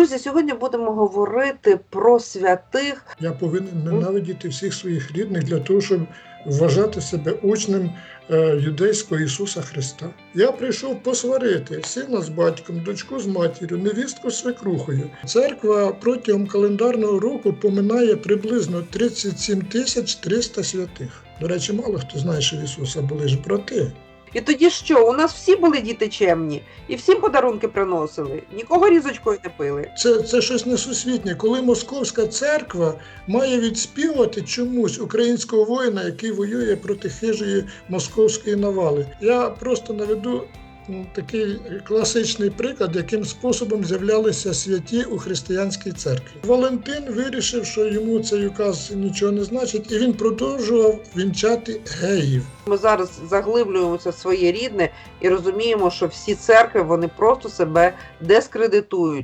Друзі, сьогодні будемо говорити про святих. Я повинен ненавидіти всіх своїх рідних для того, щоб вважати себе учнем е, юдейського Ісуса Христа. Я прийшов посварити сина з батьком, дочку з матір'ю, невістку з свекрухою. Церква протягом календарного року поминає приблизно 37 тисяч 300 святих. До речі, мало хто знає, що в Ісуса були ж брати. І тоді що? У нас всі були діти чемні, і всім подарунки приносили. Нікого різочкою не пили. Це, це щось несусвітнє, коли московська церква має відспівати чомусь українського воїна, який воює проти хижої московської навали. Я просто наведу такий класичний приклад, яким способом з'являлися святі у християнській церкві. Валентин вирішив, що йому цей указ нічого не значить, і він продовжував вінчати геїв. Ми зараз заглиблюємося в своє рідне і розуміємо, що всі церкви вони просто себе дискредитують.